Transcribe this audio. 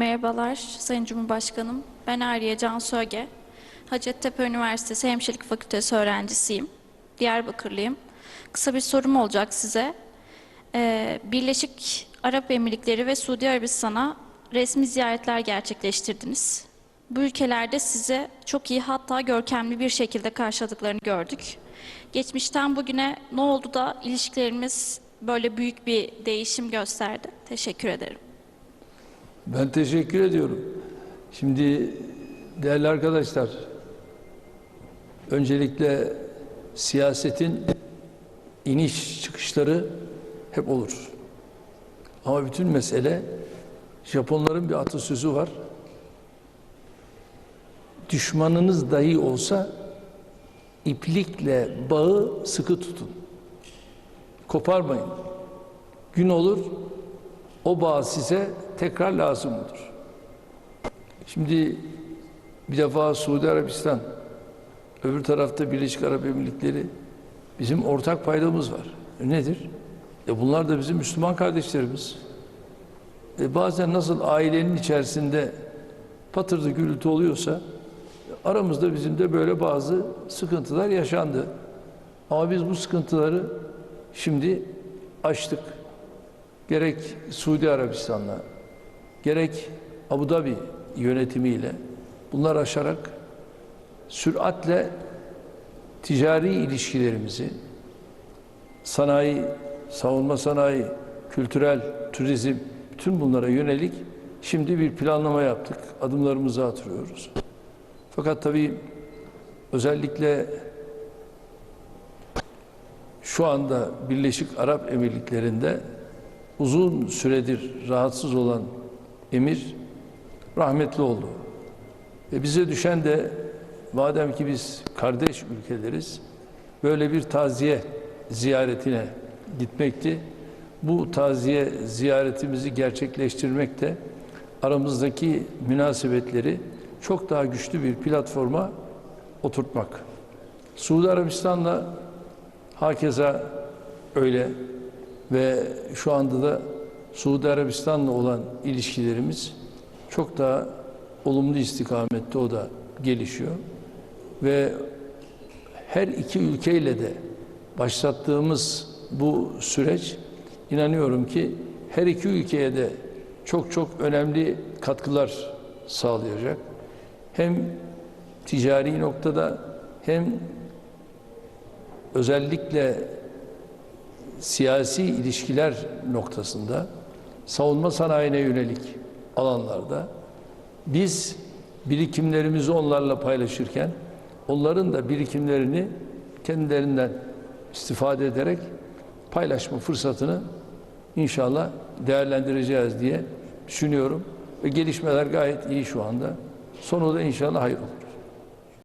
Merhabalar Sayın Cumhurbaşkanım. Ben Ariye Can Söge. Hacettepe Üniversitesi Hemşirelik Fakültesi öğrencisiyim. Diyarbakırlıyım. Kısa bir sorum olacak size. Ee, Birleşik Arap Emirlikleri ve Suudi Arabistan'a resmi ziyaretler gerçekleştirdiniz. Bu ülkelerde size çok iyi hatta görkemli bir şekilde karşıladıklarını gördük. Geçmişten bugüne ne oldu da ilişkilerimiz böyle büyük bir değişim gösterdi? Teşekkür ederim. Ben teşekkür ediyorum. Şimdi değerli arkadaşlar, öncelikle siyasetin iniş çıkışları hep olur. Ama bütün mesele Japonların bir atasözü var. Düşmanınız dahi olsa iplikle bağı sıkı tutun. Koparmayın. Gün olur o bağ size tekrar lazım olur. Şimdi bir defa Suudi Arabistan, öbür tarafta Birleşik Arap Emirlikleri bizim ortak paydamız var. E nedir? E bunlar da bizim Müslüman kardeşlerimiz. E bazen nasıl ailenin içerisinde patırdı gürültü oluyorsa aramızda bizim de böyle bazı sıkıntılar yaşandı. Ama biz bu sıkıntıları şimdi açtık gerek Suudi Arabistan'la, gerek Abu Dhabi yönetimiyle bunlar aşarak süratle ticari ilişkilerimizi, sanayi, savunma sanayi, kültürel, turizm, bütün bunlara yönelik şimdi bir planlama yaptık. Adımlarımızı atıyoruz. Fakat tabii özellikle şu anda Birleşik Arap Emirlikleri'nde uzun süredir rahatsız olan emir rahmetli oldu. Ve bize düşen de madem ki biz kardeş ülkeleriz böyle bir taziye ziyaretine gitmekti. Bu taziye ziyaretimizi gerçekleştirmek de aramızdaki münasebetleri çok daha güçlü bir platforma oturtmak. Suudi Arabistan'la hakeza öyle ve şu anda da Suudi Arabistan'la olan ilişkilerimiz çok daha olumlu istikamette o da gelişiyor. Ve her iki ülkeyle de başlattığımız bu süreç inanıyorum ki her iki ülkeye de çok çok önemli katkılar sağlayacak. Hem ticari noktada hem özellikle siyasi ilişkiler noktasında savunma sanayine yönelik alanlarda biz birikimlerimizi onlarla paylaşırken onların da birikimlerini kendilerinden istifade ederek paylaşma fırsatını inşallah değerlendireceğiz diye düşünüyorum ve gelişmeler gayet iyi şu anda. Sonu da inşallah hayır olur.